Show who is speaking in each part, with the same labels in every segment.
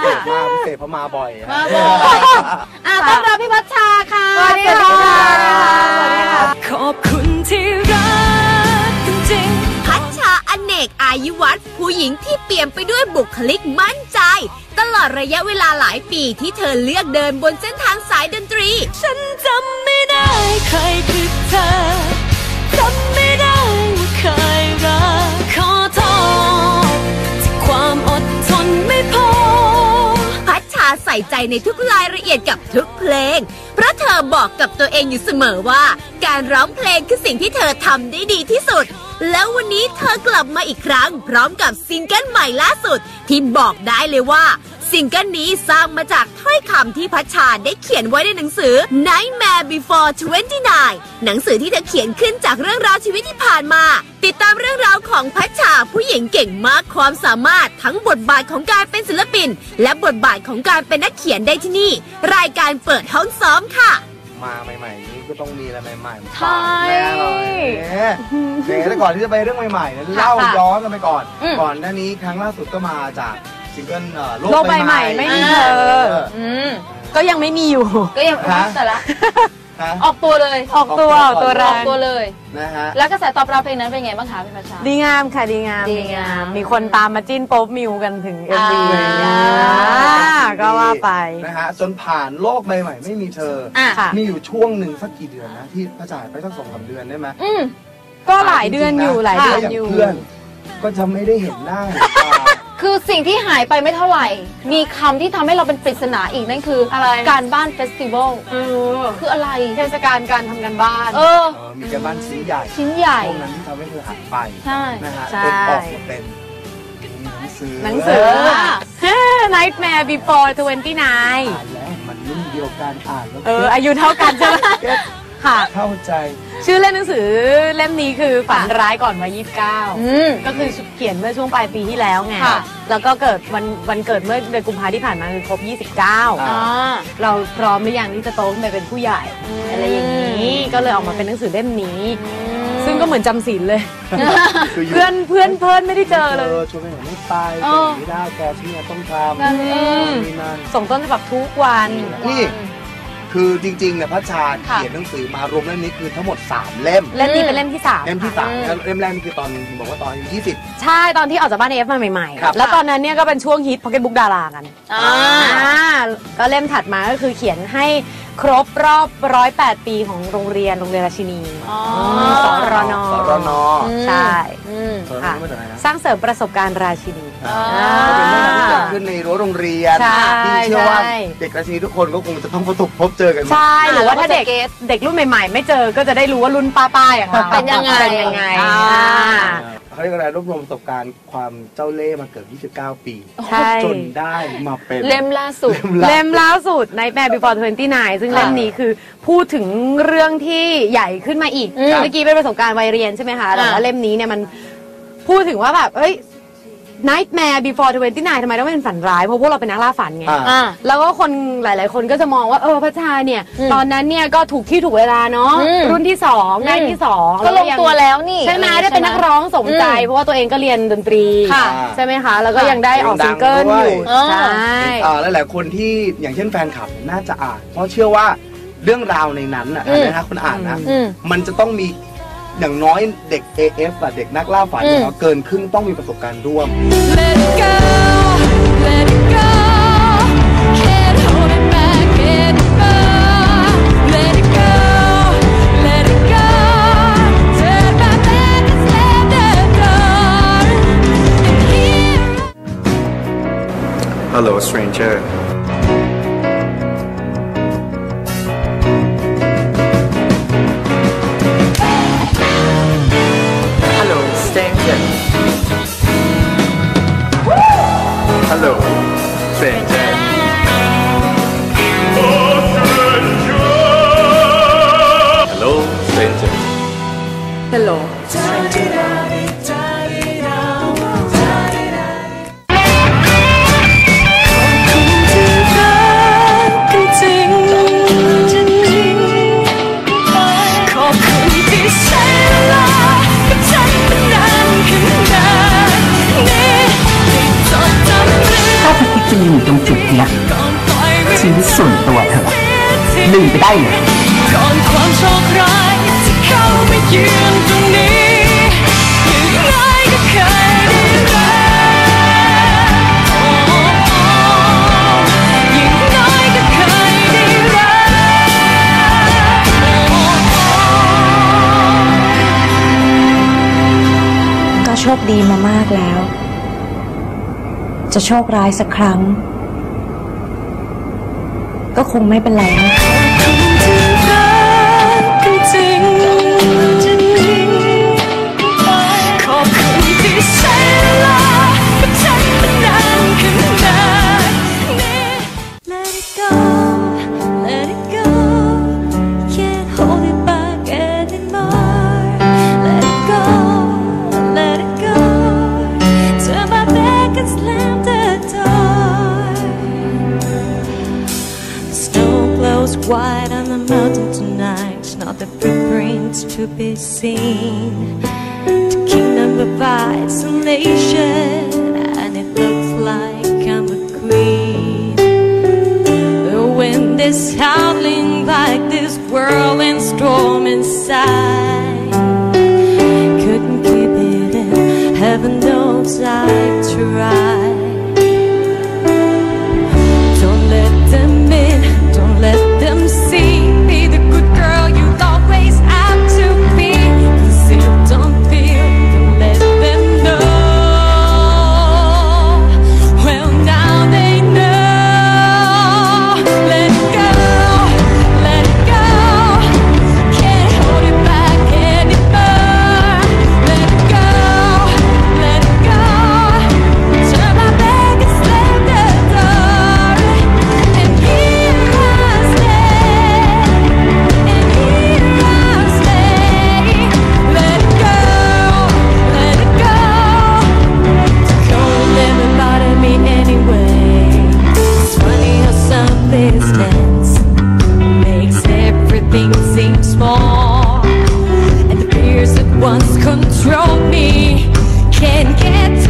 Speaker 1: เศษค่ะ
Speaker 2: มาพิเศษเพราะมาบ่อยฮะ
Speaker 1: มาบ่อยอะต้อนรับพี่พัชชาค่ะ
Speaker 3: สวัสดีค่ะ
Speaker 1: สวัสดีค่ะ
Speaker 3: ขอบคุณที่รักจริงๆ
Speaker 4: พัชชาอเนกอายุวัฒน์ผู้หญิงที่เปี่ยมไปด้วยบุคลิกมั่นใจ ตลอดระยะเวลาหลายปีที่เธอเลือกเดินบนเส้นทางสายดนตรี
Speaker 3: ฉันจำไม่ได้ใครคือเธอจำไม่ได้ว่าเคย
Speaker 4: ส่ใจในทุกรายละเอียดกับทุกเพลง เพราะเธอบอกกับตัวเองอยู่เสมอว่า การร้องเพลงคือสิ่งที่เธอทำได้ดีที่สุด แล้ววันนี้เธอกลับมาอีกครั้ง พร้อมกับซิงเกิลใหม่ล่าสุด ที่บอกได้เลยว่า ซิงเกิลนี้สร้างมาจากถ้อยคำที่พัชชาได้เขียนไว้ในหนังสือ Nightmare Before 29 หนังสือที่เธอเขียนขึ้นจากเรื่องราวชีวิตที่ผ่านมา ติดตามเรื่องราวของพัชชาผู้หญิงเก่งมากความสามารถทั้งบทบาทของการเป็นศิลปิน และบทบาทของการเป็นนักเขียนได้ที่นี่ รายการเปิดห้องซ้อมค่ะ
Speaker 2: มาใหม่ๆนี่ก็ต้องมีอะไรใหม่ๆมา
Speaker 1: ใช่
Speaker 2: ฝากแน่เลยเนี่ยเดี๋ยวแต่ก่อนที่จะไปเรื่องใหม่ๆเนี่ยเล่าย้อนกันไปก่อน
Speaker 1: อืม
Speaker 2: ก่อนหน้านี้ครั้งล่าสุดก็มาจาก ซิงเกิลเอ่อ
Speaker 3: โลกใบใหม่ไม่มีเธอ
Speaker 1: อืม
Speaker 3: ก็ยังไม่มีอยู่
Speaker 1: ก็ยัง
Speaker 2: ฮะ
Speaker 1: แต่ละ
Speaker 2: ฮะ
Speaker 1: ออกตัวเลย
Speaker 3: ออกตัวออกตัวแร
Speaker 1: ออก
Speaker 3: ง
Speaker 1: ตัวเลย
Speaker 2: นะฮะ
Speaker 1: แล้วกระแสตอบรับเพลงนั้นเป็นไงบ้างคะพี่พัชชา
Speaker 3: ดีงามค่ะดีงาม
Speaker 1: ดีงาม
Speaker 3: มีคนตามมาจิ้นโป๊บมิวกันถึง MV
Speaker 1: อ่า
Speaker 3: อะไรอย่างเงี้ยก็ว่าไป
Speaker 2: นะฮะ จนผ่านโลกใบใหม่ไม่มีเธอ
Speaker 1: อะ
Speaker 3: ค่ะ
Speaker 2: มีอยู่ช่วงหนึ่งสักกี่เดือนนะ ที่พระจ่ายไปสักสองสามเดือนได้ไหม
Speaker 1: อืม
Speaker 3: ก็หลายเดือนอยู่หลายเดือน
Speaker 2: ถ้
Speaker 3: อยู่
Speaker 2: เพื่อน ก็จะไม่ได้เห็นหน้าเห็นตา
Speaker 1: คือสิ่งที่หายไปไม่เท่าไหร่ มีคำที่ทำให้เราเป็นปริศนาอีกนั่นคืออะไร การบ้านเฟสติวัล
Speaker 3: เออ
Speaker 1: คืออะไร
Speaker 3: เทศกาลการทำกันบ้าน
Speaker 1: เออ
Speaker 2: เออมีการบ้านชิ้นใหญ่
Speaker 1: ชิ้นใหญ่
Speaker 2: ช่วงนั้นที่ทำให้เธอหายไป
Speaker 1: ใช่
Speaker 2: นะฮะ
Speaker 3: ใช่
Speaker 2: จนออกมาเป็นหนังสือ
Speaker 3: หนังสือ
Speaker 1: เออ
Speaker 3: Nightmare Before 29
Speaker 2: อ่านแล้วมันรุ่นเดียวกันอ่านแล้ว
Speaker 3: เออ อายุเท่ากันใช่ไหม ค่ะ
Speaker 2: เข้าใจ
Speaker 3: ชื่อเล่มหนังสือเล่มนี้คือฝันร้ายก่อนวัย29
Speaker 1: อืม
Speaker 3: ก็คือเขียนเมื่อช่วงปลายปีที่แล้วไง
Speaker 1: ค่ะ
Speaker 3: แล้วก็เกิดวันวันเกิดเมื่อเดือนกุมภาที่ผ่านมาคือครบ 29
Speaker 2: อ่า
Speaker 1: อ่า
Speaker 3: เราพร้อมหรือยังที่จะโตขึ้นไปเป็นผู้ใหญ่
Speaker 1: อืม
Speaker 3: อะไรอย่างนี้ ก็เลยออกมาเป็นหนังสือเล่มนี้ ซึ่งก็เหมือนจำศีลเลย
Speaker 2: คืออยู่
Speaker 3: เพื่อนเพื่อนเพื่อนไม่ได้เจอเลย
Speaker 2: ชวนไปไหนไม่ไป
Speaker 1: เอ
Speaker 2: แต่
Speaker 1: อ
Speaker 2: ไม่ได้แกที่เนี่ยต้องทำ
Speaker 1: นั่นเอง
Speaker 2: นี่นั่น
Speaker 3: ส่งต้นฉบับทุกวัน
Speaker 2: นี่ คือจริงๆเนี่ยพระชา
Speaker 1: ค่ะ
Speaker 2: เขียนหนังสือมารวมเล่มนี้คือทั้งหมด 3 เล่ม
Speaker 3: เล่มนี้เป็นเล่มที่สาม
Speaker 2: เล่มที่สาม
Speaker 1: อืม
Speaker 2: แล้วเล่มแรกนี่คือตอนบอกว่าตอนอายุ20
Speaker 3: ใช่ตอนที่ออกจากบ้านเอฟมาใหม่
Speaker 2: ครับ
Speaker 3: ๆ แล้วตอนนั้นเนี่ยก็เป็นช่วงฮิตพ็อกเก็ตบุ๊กดารากัน
Speaker 1: อ่า
Speaker 3: อ่าก็เล่มถัดมาก็คือเขียนให้ครบรอบร้อยแปดปีของโรงเรียนโรงเรียนราชินี
Speaker 1: อ๋อ
Speaker 3: สรน
Speaker 2: สรน
Speaker 3: ใช่
Speaker 1: อืม
Speaker 2: สรน
Speaker 3: ค่ะ
Speaker 2: มาจากไหนนะ
Speaker 3: สร้างเสริมประสบการณ์ราชินี
Speaker 1: อ่า
Speaker 2: ก็เป็นเรื่องราวที่เกิดขึ้นในรั้วโรงเรียน
Speaker 3: ใช่
Speaker 2: ที่เชื่อว่า
Speaker 3: ใช่
Speaker 2: เด็กราชินีทุกคนก็คงจะต้องประสบพบเจอกันมา
Speaker 3: ใช่หรือว่าถ้าเด็ก
Speaker 1: แล้วก็จะเก็ต
Speaker 3: เด็กรุ่นใหม่ ๆ ไม่เจอก็จะได้รู้ว่ารุ่นป้าๆอย่างเรา
Speaker 1: เป็นยังไง
Speaker 3: เป็นยังไง
Speaker 1: อ่า
Speaker 3: อ่า
Speaker 2: เขาเรียกอะไรรวบรวมประสบการณ์ความเจ้าเล่ห์มาเกือบ29 ปี
Speaker 3: ใช่
Speaker 2: จนได้มาเป็น
Speaker 1: เล่มล่าสุด
Speaker 3: เล่มล่าสุดใน Bad Before 29 ซึ่งเล่มนี้คือพูดถึงเรื่องที่ใหญ่ขึ้นมาอีก
Speaker 1: อืม
Speaker 3: เมื่อกี้เป็นประสบการณ์วัยเรียนใช่ไหมคะแต่ว่า
Speaker 1: อ่า
Speaker 3: เล่มนี้เนี่ยมันพูดถึงว่าแบบเอ้ย Nightmare Before 29ทำไมต้องเป็นฝันร้าย เพราะพวกเราเป็นนักล่าฝันไง
Speaker 2: อ่า
Speaker 1: อ่า
Speaker 3: แล้วก็คนหลาย ๆ คนก็จะมองว่าเออพระชาเนี่ย
Speaker 1: อืม
Speaker 3: ตอนนั้นเนี่ยก็ถูกที่ถูกเวลาเนาะ
Speaker 1: อืม
Speaker 3: รุ่นที่สองได้ที่สอง
Speaker 1: ก็ลงตัวแล้วนี่
Speaker 3: ใช่ไหม
Speaker 1: อะร
Speaker 3: ได้เป็นนักร้องสมใจ
Speaker 1: อืม
Speaker 3: เพราะว่าตัวเองก็เรียนดนตรี
Speaker 1: ค่ะ
Speaker 3: ใช่ไหมคะ แล้วก็
Speaker 1: ค่ะ
Speaker 3: ยังได้ออก
Speaker 2: ดั
Speaker 3: ซิ
Speaker 2: ง
Speaker 3: งเกิล
Speaker 2: ด้
Speaker 3: อ
Speaker 2: วย
Speaker 3: ยู่
Speaker 1: เออ
Speaker 3: ใช่
Speaker 2: อ่าหลายๆคนที่อย่างเช่นแฟนคลับน่าจะอ่าน เพราะเชื่อว่าเรื่องราวในนั้นนะ
Speaker 1: อืม
Speaker 2: นะฮะคุณอ่านนะ
Speaker 1: อืม
Speaker 2: มันจะต้องมี อย่างน้อยเด็ก AF อะเด็กนักล่าฝัน
Speaker 1: อืม
Speaker 2: เนี่ยเกินครึ่งต้องมีประสบการณ์ร่วม
Speaker 3: Let it go Let it go Can't hold it back anymore Let it go Let it go Turn my back and slam the door And here
Speaker 5: Hello, stranger.
Speaker 6: ดี
Speaker 5: มามาก
Speaker 7: แล้ว จะโชคร้ายสักครั้ง ก็คงไม่เป็นไรนะ
Speaker 5: to be seen. The kingdom provides a nation, and it looks like I'm a queen. The wind is howling like this whirling storm inside. Couldn't keep it in, heaven knows I. small. And the fears that once controlled me can't get.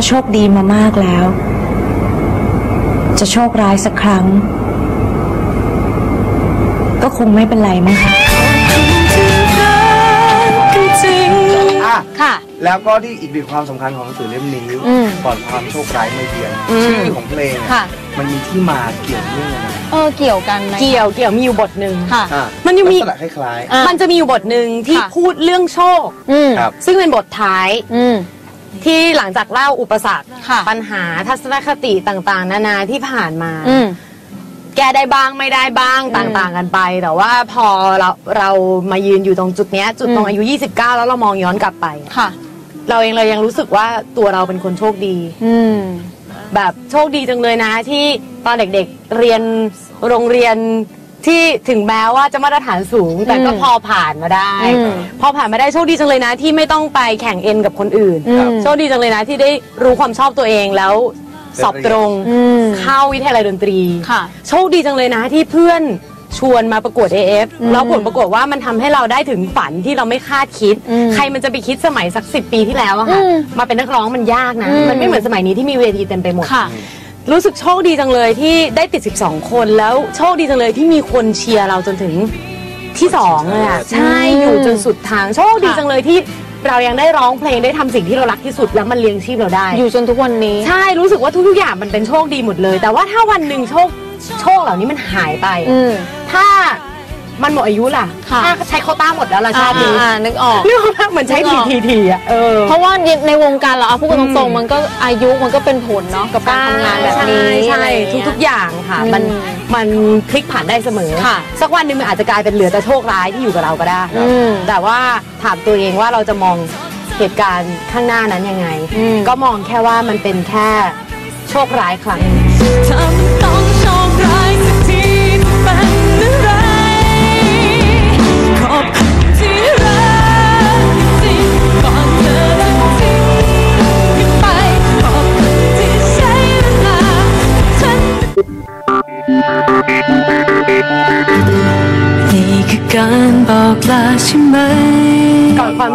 Speaker 7: ก็โชคดีมามากแล้ว จะโชคร้ายสักครั้ง ก็คงไม่เป็นไรมั้งคะ
Speaker 2: อะ
Speaker 1: ค่ะ
Speaker 2: แล้วก็ที่อีกหนึ่งความสำคัญของหนังสือเล่มนี้ก่อนความโชคร้ายมาเยือนชื่อของเพลงอะ
Speaker 1: ค่ะ
Speaker 2: มันมีที่มาเกี่ยวเนื่องอะไร
Speaker 1: เออเกี่ยวกันไหม
Speaker 3: เกี่ยวเกี่ยวมีอยู่บทหนึ่ง
Speaker 1: ค่ะ
Speaker 3: มันยังมี
Speaker 2: ลักษณะคล้าย
Speaker 3: มันจะมีอยู่บทหนึ่งที่พูดเรื่องโชคซึ่งเป็นบทท้าย
Speaker 1: อื
Speaker 3: ที่หลังจากเล่าอุปสรรค
Speaker 1: ค่ะ
Speaker 3: ปัญหาทัศนคติต่างๆ นานาที่ผ่านมา
Speaker 1: อืม
Speaker 3: แก้ได้บ้างไม่ได้บ้างต่างๆกันไป แต่ว่าพอเราเรามายืนอยู่ตรงจุดเนี้ย จุดตรง
Speaker 1: อืม
Speaker 3: อายุ 29 แล้วเรามองย้อนกลับไป
Speaker 1: ค่ะ
Speaker 3: เราเองเรายังรู้สึกว่าตัวเราเป็นคนโชคดี
Speaker 1: อืม
Speaker 3: แบบโชคดีจังเลยนะที่ตอนเด็กๆเรียนโรงเรียน ที่ถึงแม้ว่าจะมาตรฐานสูง แต่ก็
Speaker 1: อืม
Speaker 3: พอผ่านมาได้
Speaker 1: อืม
Speaker 3: พอผ่านมาได้โชคดีจังเลยนะที่ไม่ต้องไปแข่งเอ็นกับคนอื่น
Speaker 1: อืม
Speaker 3: โชคดีจังเลยนะที่ได้รู้ความชอบตัวเองแล้วสอบตรง
Speaker 1: อืม
Speaker 3: เข้าวิทยาลัยดนตรี
Speaker 1: ค่ะ
Speaker 3: โชคดีจังเลยนะที่เพื่อนชวนมาประกวด AF
Speaker 1: อืม
Speaker 3: แล้วผลปรากฏว่ามันทำให้เราได้ถึงฝันที่เราไม่คาดคิด
Speaker 1: อืม
Speaker 3: ใครมันจะไปคิดสมัยสักสิปีที่แล้วอะค่ะ
Speaker 1: อืม
Speaker 3: มาเป็นนักร้องมันยากนะ
Speaker 1: อืม
Speaker 3: มันไม่เหมือนสมัยนี้ที่มีเวทีเต็มไปหมด
Speaker 1: ค่ะ
Speaker 3: รู้สึกโชคดีจังเลยที่ได้ติด 12 คนแล้วโชคดีจังเลยที่มีคนเชียร์เราจนถึงที่สองเลยอะใช่
Speaker 1: อืม
Speaker 3: อยู่จนสุดทางโชคดี
Speaker 1: ค่ะ
Speaker 3: จังเลยที่เรายังได้ร้องเพลงได้ทำสิ่งที่เรารักที่สุดแล้วมันเลี้ยงชีพเราได้
Speaker 1: อยู่จนทุกวันนี้
Speaker 3: ใช่รู้สึกว่าทุกๆอย่างมันเป็นโชคดีหมดเลย แต่ว่าถ้าวันหนึ่งโชคโชคเหล่านี้มันหายไป
Speaker 1: อืม
Speaker 3: ถ้า มันหมดอายุล่ะ
Speaker 1: ค่ะ
Speaker 3: ถ้าใช้โควต้าหมดแล้วล่ะชาตินี้
Speaker 1: อ่านึกออก
Speaker 3: เรื่องเหมือนใช้
Speaker 1: นึ
Speaker 3: ที
Speaker 1: กออก
Speaker 3: ทีทีอะเออ
Speaker 1: เพราะว่าในวงการเราเอาพูดกันตรงๆมันก็อายุมันก็เป็นผลเนาะกับการทำงานแบบนี้
Speaker 3: ใช่
Speaker 1: อะไร
Speaker 3: ใช่
Speaker 1: อย่างเงี้ย
Speaker 3: ทุกๆอย่างค่ะ
Speaker 1: อืม
Speaker 3: มันมันพลิกผันได้เสมอ
Speaker 1: ค่ะ
Speaker 3: สักวันหนึ่งมันอาจจะกลายเป็นเหลือแต่โชคร้ายที่อยู่กับเราก็ได้
Speaker 1: อืม
Speaker 3: แต่ว่าถามตัวเองว่าเราจะมองเหตุการณ์ข้างหน้านั้นยังไง
Speaker 1: อืม
Speaker 3: ก็มองแค่ว่ามันเป็นแค่โชคร้ายครั้งหนึ่ง
Speaker 5: เธอมันต้องโชคร้ายสั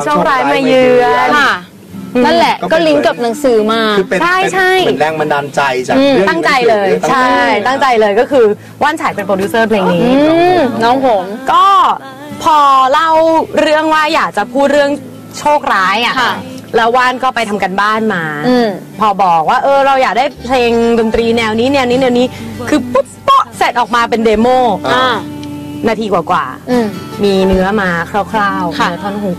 Speaker 3: โชคร้ายมาเยือน
Speaker 1: ค่ะนั่นแหละ
Speaker 2: ก็
Speaker 1: ก็
Speaker 2: เป็น
Speaker 1: ลิงก์กับหนังสือมา
Speaker 2: คือเป็น
Speaker 3: ใช่
Speaker 2: เป็น
Speaker 3: ใช่
Speaker 2: เป็นแรงบันดาลใจจาก
Speaker 1: อืม
Speaker 2: เรื่อง
Speaker 3: ตั้งใจเลย
Speaker 2: ตั้ง
Speaker 3: ใช่
Speaker 2: ใจ
Speaker 3: ตั้งใจเลยก็คือว่านฉายเป็นโปรดิวเซอร์เพลงนี้
Speaker 1: อืมน้องผม
Speaker 3: ก็พอเล่าเรื่องว่าอยากจะพูดเรื่องโชคร้ายอะ
Speaker 1: ค่ะ
Speaker 3: แล้วว่านก็ไปทำกันบ้านมา
Speaker 1: อืม
Speaker 3: พอบอกว่าเออเราอยากได้เพลงดนตรีแนวนี้แนวนี้แนวนี้ คือปุ๊บเปาะเสร็จออกมาเป็นเดโม
Speaker 1: อ่า
Speaker 3: นาทีกว่า
Speaker 1: อืม
Speaker 3: ๆ มีเนื้อมาคร่าวๆ
Speaker 1: ค่ะ
Speaker 3: เนื้อท่อนฮุก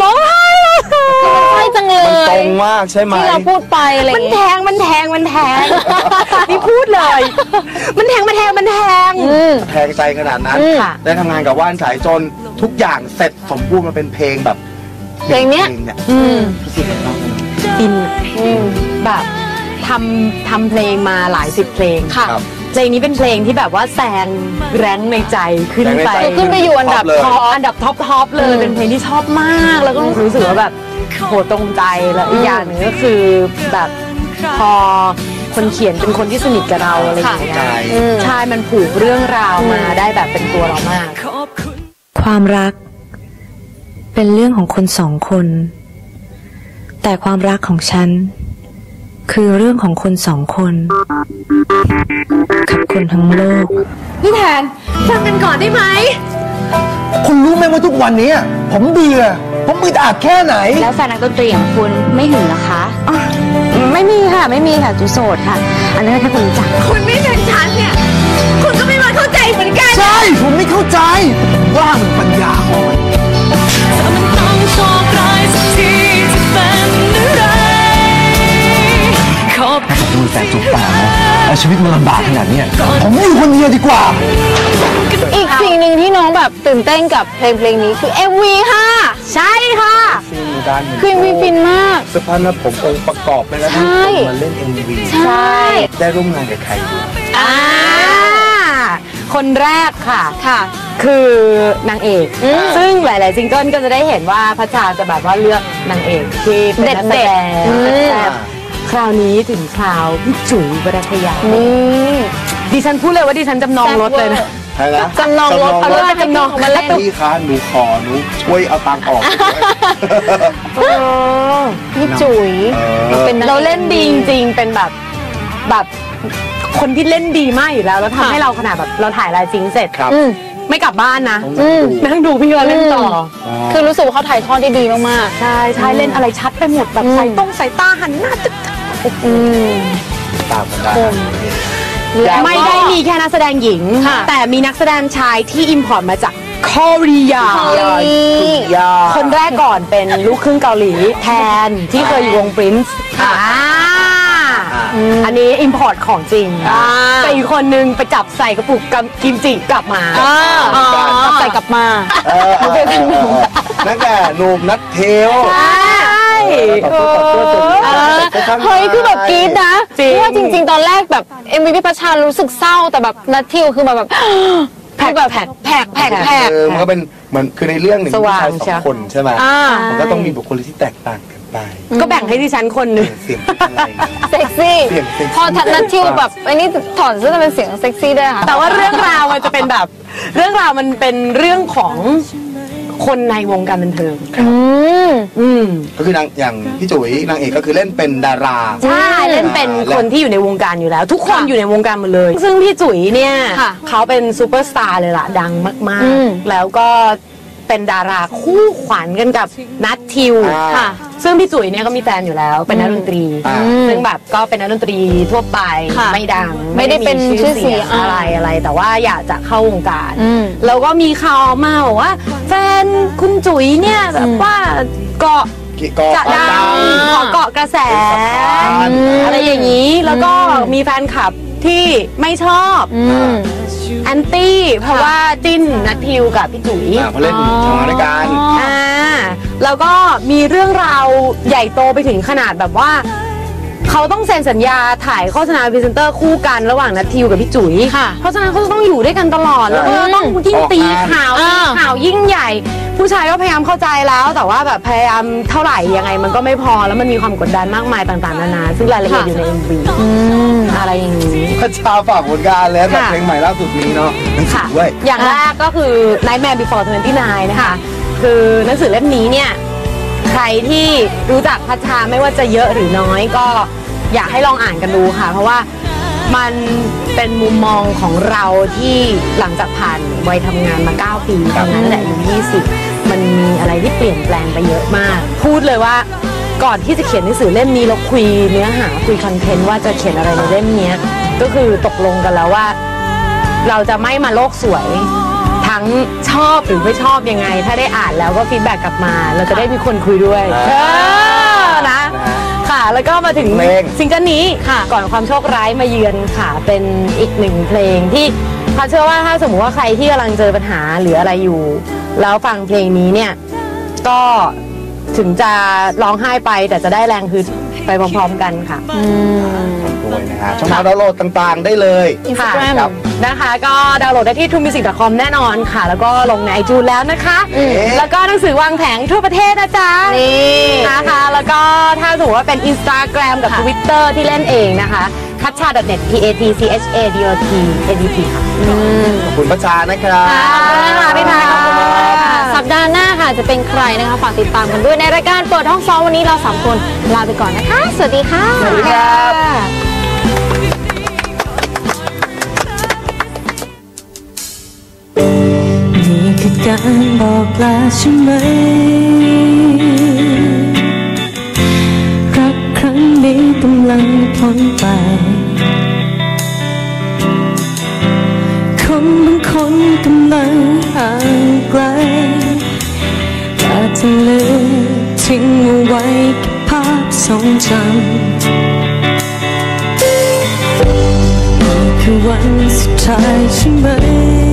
Speaker 3: ร้องไห้เลย
Speaker 1: ใช่จังเล
Speaker 2: มันตร
Speaker 1: ย
Speaker 2: งมากใช่ไหม
Speaker 1: ที่เราพูดไปอะไรอ
Speaker 3: มัน
Speaker 1: ย่าง
Speaker 3: แท
Speaker 1: เงี้ย
Speaker 3: งมันแทงมันแทง นี่พูดเลย มันแทงมันแทงมันแทง
Speaker 1: อืม
Speaker 2: แพงใจขนาดนั้น
Speaker 1: อืม
Speaker 3: ค่ะ
Speaker 2: ได้ทำงานกับว่านสายจนทุกอย่างเสร็จสมบูรณ์มาเป็นเพลงแบบ
Speaker 1: เพลงเนี้ย
Speaker 2: เนี่ย
Speaker 3: อืม
Speaker 2: รู้สึกยังไงบ้าง
Speaker 3: อิน
Speaker 1: อืม
Speaker 3: แบบทำทำเพลงมาหลายสิบเพลง
Speaker 1: ค่ะ
Speaker 2: ครับ
Speaker 3: เพลงนี้เป็นเพลงที่แบบว่าแซงแรงในใจขึ้น
Speaker 2: แรงใน
Speaker 3: ไป
Speaker 2: ใจ
Speaker 1: ขึ้นไปอยู่อันดับ
Speaker 2: เลย
Speaker 3: ท็อปอันดับท็อปท็อปเลย
Speaker 1: อืม
Speaker 3: เป็นเพลงที่ชอบมาก แล้วก็รู้สึกว่าแบบโหตรงใจแล้วอีกอย่างหนึ่งก็คือแบบพอคนเขียนเป็นคนที่สนิทกับเราอะไรอย่างเงี้
Speaker 2: ค่ะ
Speaker 3: ย
Speaker 1: อืม
Speaker 3: ใช่มันผูกเรื่องราวมาได้แบบเป็นตัวเรามาก
Speaker 5: ขอบคุณ
Speaker 3: ความรัก เป็นเรื่องของคนสองคน แต่ความรักของฉัน คือเรื่องของคนสองคน กับคนทั้งโลก
Speaker 8: พี่แทนฟังกันก่อนได้ไหม
Speaker 9: คุณรู้ไหมว่าทุกวันนี้ ผมเบื่อ ผมอึดอัดแค่ไหน
Speaker 3: แล้วแฟนนักดนตรีของคุณไม่หึงเหรอคะไม่มีค่ะ ไม่มีค่ะจุโสดค่ะ อันนั้นแค่คนรู้จัก
Speaker 8: คุณไม่เป็นฉันเนี่ย คุณก็ไม่มาเข้าใจเหมือนกัน
Speaker 9: ใช่ ผมไม่เข้าใจ ว่ามันปัญญาอ่อน
Speaker 5: อบคุณ
Speaker 9: ดูแฟนจุกปากนะแล้วชีวิตมันลำบากขนาดเนี้ยผมอยู่คนเดียวดีกว่า
Speaker 1: อีกสิ่งหนึ่งที่น้องแบบตื่นเต้นกับเพลงเพลงนี้คือ MV ค่ะ
Speaker 3: ใช่ค่ะ
Speaker 2: ซีนการ
Speaker 1: คือ MV ฟินมาก
Speaker 2: เสื้อผ้าหน้าผมองค์ประกอบเลยนะที่
Speaker 1: ใช่
Speaker 2: มาเล่น MV
Speaker 1: ใช่
Speaker 2: ได้ร่วมงานกับใครดู
Speaker 3: อ่าคนแรกค่ะ
Speaker 1: ค่ะ
Speaker 3: คือนางเอก
Speaker 1: อืม
Speaker 3: ซึ่งหลาย ๆ ซิงเกิลก็จะได้เห็นว่าพัชชาจะแบบว่าเลือกนางเอกที่เป็นนักแสดง
Speaker 1: เด็ดๆอืม
Speaker 3: แซ่บๆ คราวนี้ถึงคราวพี่จุ๋ยวรัตยา
Speaker 1: นี่
Speaker 3: ดิฉันพูดเลยว่าดิฉันจำนองรถเลยนะ
Speaker 2: ใช่นะ
Speaker 1: จำนองรถเอารถไปจำนองมาเล่น
Speaker 2: พี่คะหนูขอหนูช่วยเอาตังค์ออก
Speaker 3: เออ
Speaker 1: พี่จุ๋ย
Speaker 2: เออ
Speaker 1: เป็นนัก
Speaker 3: เราเล่นดีจริงๆเป็นแบบแบบคนที่เล่นดีมากอยู่แล้วแล้วทำให้เราขนาดแบบเราถ่ายลายซิงค์เสร็จ
Speaker 2: ครับ
Speaker 1: อืม
Speaker 3: ไม่กลับบ้านนะ
Speaker 1: อืม
Speaker 3: นั่งดูพี่เขาเล่นต่ออ
Speaker 1: คือรู้สึกว่าเขาถ่ายทอดได้ดีมาก
Speaker 3: ใช่ใช่เล่นอะไรชัดไปหมดแบบ
Speaker 1: อืม
Speaker 3: สายต้องสายตาหันหน้าจึ๊ก
Speaker 1: ๆ อืม
Speaker 2: ตามกันได้
Speaker 1: แล้วก็
Speaker 3: ไม่ได้มีแค่นักแสดงหญิง
Speaker 1: ค่ะ
Speaker 3: แต่มีนักแสดงชายที่อิมพอร์ตมาจากเกาหลี
Speaker 2: ยา
Speaker 3: คนแรกก่อนเป็นลูกครึ่งเกาหลีแทนที่เคยอยู่วงปรินซ์อ่าอันนี้อิมพอร์ตของจริง
Speaker 1: อ่า
Speaker 3: แต่อีกคนนึงไปจับใส่กระปุกกับกิมจิกลับมา
Speaker 1: อ่าอ๋อใส่กลับมา
Speaker 2: เออเออเออนั่นแกหนุ่มนัดเทล
Speaker 3: ใช่
Speaker 1: เฮ้ยคือแบบกรี๊ดนะเพราะว่าจริง ๆ ตอนแรกแบบเอ็มวีพี่ประชารู้สึกเศร้าแต่แบบนัททิวคือแบบแบบ
Speaker 3: แผก
Speaker 1: แบบ
Speaker 3: แผก
Speaker 1: แผกแผกแผก
Speaker 2: มันก็เป็นเหมือนคือในเรื่องหนึ่ง
Speaker 3: ส
Speaker 2: ผู้
Speaker 3: ว่าง
Speaker 2: ชายสองคนใช่ไหมมันก็ต้องมีบุคคลที่แตกต่างกันไป
Speaker 3: ก็แบ่งให้ดิฉันคนหนึ่ง
Speaker 2: เสียงเป็นอะไร
Speaker 1: เซ็กซี่พอทัดนัททิวแบบอ้นี่ถอดเสื้อจะเป็นเสียงเซ็กซี่ด้วยค่ะ
Speaker 3: แต่ว่าเรื่องราวมันจะเป็นแบบ เรื่องราวมันเป็นเรื่องของ คนในวงการบันเทิง
Speaker 1: อืม
Speaker 3: อืม
Speaker 2: ก็คือนางอย่างพี่จุ๋ยนางเอกก็คือเล่นเป็นดารา
Speaker 3: ใช่เล่นเป็นคนที่อยู่ในวงการอยู่แล้ว ทุกคนอยู่ในวงการหมดเลย ซึ่งพี่จุ๋ยเนี่ย
Speaker 1: ค่ะ
Speaker 3: เขาเป็นซูเปอร์สตาร์เลยล่ะดังมาก
Speaker 1: อืม
Speaker 3: ๆแล้วก็ เป็นดาราคู่ขวัญกันกับนัททิว
Speaker 2: อ่า
Speaker 3: ค่ะ ซึ่งพี่จุ๋ยเนี่ยก็มีแฟนอยู่แล้ว เป็นนักดนตรี
Speaker 2: อ่า
Speaker 3: ซึ่งแบบก็เป็นนักดนตรีทั่วไป
Speaker 1: ค่ะ
Speaker 3: ไม่ดัง
Speaker 1: ไม่ได้เป็นชื่อเสียง
Speaker 3: อะไรอะไร แต่ว่าอยากจะเข้าวงการ
Speaker 1: อืม
Speaker 3: แล้วก็มีข่าวออกมาบอกว่า แฟนคุณจุ๋ยเนี่ยแบบว่าเกาะ
Speaker 2: กี่กอ
Speaker 3: จะดัง
Speaker 2: ดัง
Speaker 3: ขอเกาะกระแส
Speaker 2: อืม
Speaker 3: อะไรอย่างนี้แล้วก็มีแฟนคลับ ที่ไม่ชอบ
Speaker 1: อืม
Speaker 3: แอนตี้เพราะว่าจิ้นนัททิวกับพี่จุ๋ย
Speaker 2: อ่าเพราะเล่นทำงานด้วยกัน
Speaker 3: อ่าแล้วก็มีเรื่องราวใหญ่โตไปถึงขนาดแบบว่า เขาต้องเซ็นสัญญาถ่ายโฆษณาพรีเซนเตอร์คู่กันระหว่างนัททิวกับพี่จุ๋ย
Speaker 1: ค่ะ
Speaker 3: เพราะฉะนั้นเขาจะต้องอยู่ด้วยกันตลอดแล้วก็ต้องยิ่งตีข่าว
Speaker 1: อ่า
Speaker 3: ตีข่าวยิ่งใหญ่ ผู้ชายก็พยายามเข้าใจแล้ว แต่ว่าแบบพยายามเท่าไหร่ยังไงมันก็ไม่พอแล้วมันมีความกดดันมากมายต่างๆนานาซึ่งรายละเอียดอยู่ใน MV อะไรอย่างนี้
Speaker 2: พระชาฝากผลงานแล้วกับ
Speaker 3: ค่ะ
Speaker 2: เพลงใหม่ล่าสุดนี้เนาะหนังสื
Speaker 3: ค่ะ
Speaker 2: อด้วย
Speaker 3: อย่างแรกก็คือ Nightmare Before 29นะคะคือหนังสือเล่มนี้เนี่ยใครที่รู้จักพัชชาไม่ว่าจะเยอะหรือน้อยก็ อยากให้ลองอ่านกันดูค่ะ เพราะว่ามันเป็นมุมมองของเราที่หลังจากผ่านวัยทำงานมา 9 ปีทำงานตั้งแต่อายุ20 มันมีอะไรที่เปลี่ยนแปลงไปเยอะมาก พูดเลยว่าก่อนที่จะเขียนหนังสือเล่มนี้เราคุยเนื้อหาคุยคอนเทนต์ว่าจะเขียนอะไรในเล่มนี้ก็คือตกลงกันแล้วว่า เราจะไม่มาโลกสวย ทั้งชอบหรือไม่ชอบยังไง ถ้าได้อ่านแล้วก็ฟีดแบ็กกลับมา เราจะได้มีคนคุยด้วย แล้วก็มาถึง
Speaker 2: เพลง
Speaker 3: ซิงเกิลนี้ค่ะ ก่อนความโชคร้ายมาเยือนค่ะ เป็นอีกหนึ่งเพลงที่พาเชื่อว่าถ้าสมมติว่าใครที่กำลังเจอปัญหาหรืออะไรอยู่ แล้วฟังเพลงนี้เนี่ย ก็ถึงจะร้องไห้ไปแต่จะได้แรงฮึดไปพร้อมๆกันค่ะ
Speaker 2: ด้วย นะฮะช่องทางดาวน์โหลดต่างๆ ได้เลย
Speaker 3: ค่ะ
Speaker 1: Instagram
Speaker 2: ครับ
Speaker 3: นะคะ ก็ดาวน์โหลดได้ที่ t r u e m u s i c c o m แน่นอนค่ะ แล้วก็ลงในไอจูนแล้วนะคะ
Speaker 2: อืม
Speaker 3: แล้วก็หนังสือวางแผงทั่วประเทศนะจ๊ะ
Speaker 1: นี่
Speaker 3: นะคะ แล้วก็ถ้าสมมติว่าเป็น Instagram กับ Twitter ที่เล่นเองนะคะคัชชา .net p a t c h a d o t a d t ค่ะ
Speaker 2: ขอบคุณพระชานะครับ
Speaker 3: ค่ะพี่ไทยขอบคุณมากค่ะ
Speaker 1: สัปดาห์หน้าค่ะจะเป็นใครนะคะฝากติดตามกันด้วยในรายการเปิดห้องซ้อมวันนี้เราสามคนลาไปก่อนนะคะ สวัสดีค่ะ
Speaker 2: สวัสดีครับ
Speaker 5: บอกลาใช่ไหม รักครั้งนี้กำลังพ้นไป คนบางคนกำลังห่างไกลแต่จะเลือทิ้งเอาไว้แค่ภาพทรงจำคือวันสุดท้ายใช่ไหม